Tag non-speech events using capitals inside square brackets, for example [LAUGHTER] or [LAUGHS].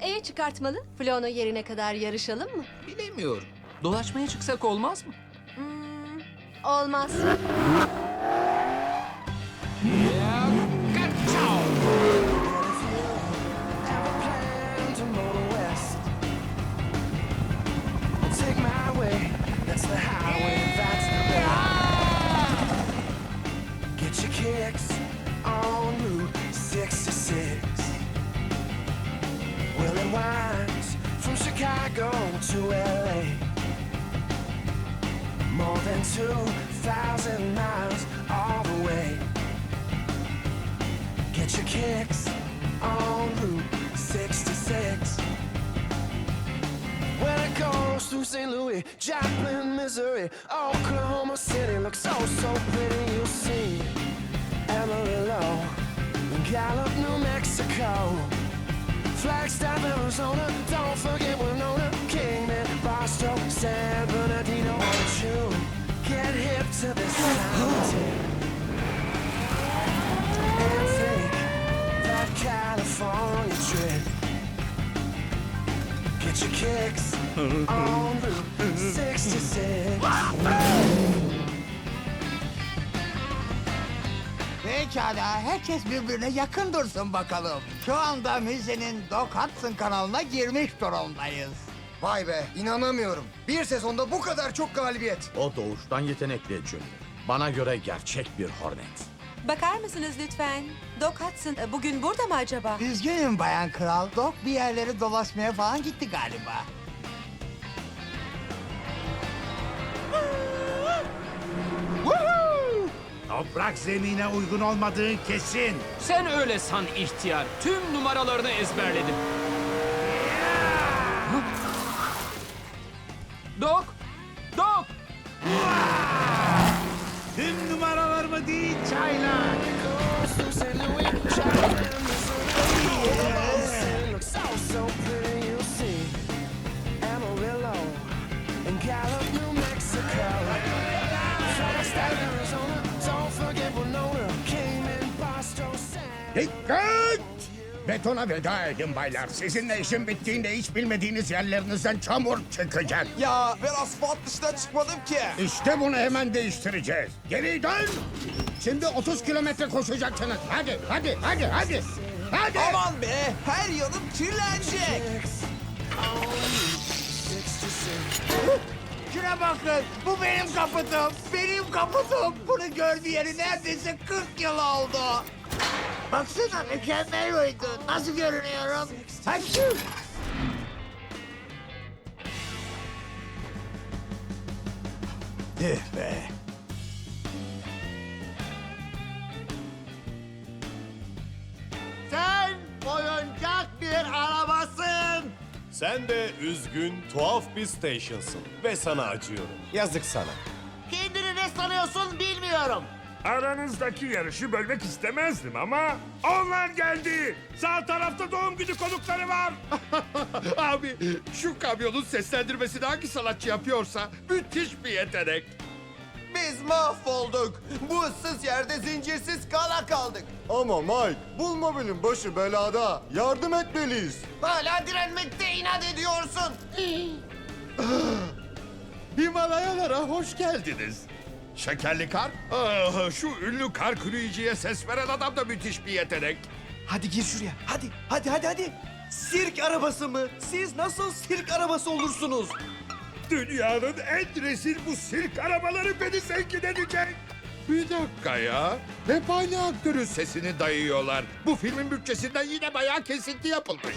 E çıkartmalı. Flono yerine kadar yarışalım mı? Bilemiyorum. Dolaşmaya çıksak olmaz mı? Hmm, olmaz. plan to motor west. Take my way, that's the highway, that's the way. Get your kicks on Chicago to LA. More than 2,000 miles all the way. Get your kicks on Route 66. When it goes through St. Louis, Joplin, Missouri, Oklahoma City looks so, so pretty, you'll see. Amarillo, Gallup, New Mexico, Flagstaff, Arizona, don't forget Winona, Kingman, Barstow, San Bernardino, won't you get hip to this sound? and take that California trip. Get your kicks on Route 66. Pekala, herkes birbirine yakın dursun bakalım. Şu anda müzenin Doc Hudson kanalına girmiş durumdayız. Vay be inanamıyorum. Bir sezonda bu kadar çok galibiyet. O doğuştan yetenekli Junior. Bana göre gerçek bir Hornet. Bakar mısınız lütfen? Doc Hudson e, bugün burada mı acaba? Üzgünüm Bayan Kral, Doc bir yerlere dolaşmaya falan gitti galiba. Toprak zemine uygun olmadığın kesin. Sen öyle san ihtiyar. Tüm numaralarını ezberledim. Dok! Dok! Tüm numaralarımı değil çaylak. Dikkat! Betona veda edin baylar. Sizinle işin bittiğinde hiç bilmediğiniz yerlerinizden çamur çıkacak. Ya ben asfalt dışına çıkmadım ki. İşte bunu hemen değiştireceğiz. Geri dön! Şimdi 30 kilometre koşacaksınız. Hadi, hadi, hadi, hadi. Hadi! Aman be her yanım kirlenecek. Şuna bakın, bu benim kaputum, benim kaputum. Bunu gördüğü yeri neredeyse 40 yıl oldu. Baksana mükemmel oydu. Nasıl görünüyorum? Haşu! Tüh be. Sen oyuncak bir arabasın. Sen de üzgün, tuhaf bir station'sın ve sana acıyorum. Yazık sana. Kendini ne sanıyorsun bilmiyorum. Aranızdaki yarışı bölmek istemezdim ama onlar geldi. Sağ tarafta doğum günü konukları var. [LAUGHS] Abi şu kamyonun seslendirmesini hangi sanatçı yapıyorsa müthiş bir yetenek. Biz mahvolduk. Bu ıssız yerde zincirsiz kala kaldık. Ama Mike, bulmabilin başı belada. Yardım etmeliyiz. Hala direnmekte inat ediyorsun. [GASPS] Himalayalara hoş geldiniz. Şekerli kar? Ah, şu ünlü kar kürüyücüye ses veren adam da müthiş bir yetenek. Hadi gir şuraya. Hadi hadi hadi hadi. Sirk arabası mı? Siz nasıl sirk arabası olursunuz? Dünyanın en rezil bu sirk arabaları beni zengin edecek. Bir dakika ya. Hep aynı aktörün sesini dayıyorlar. Bu filmin bütçesinden yine bayağı kesinti yapılmış.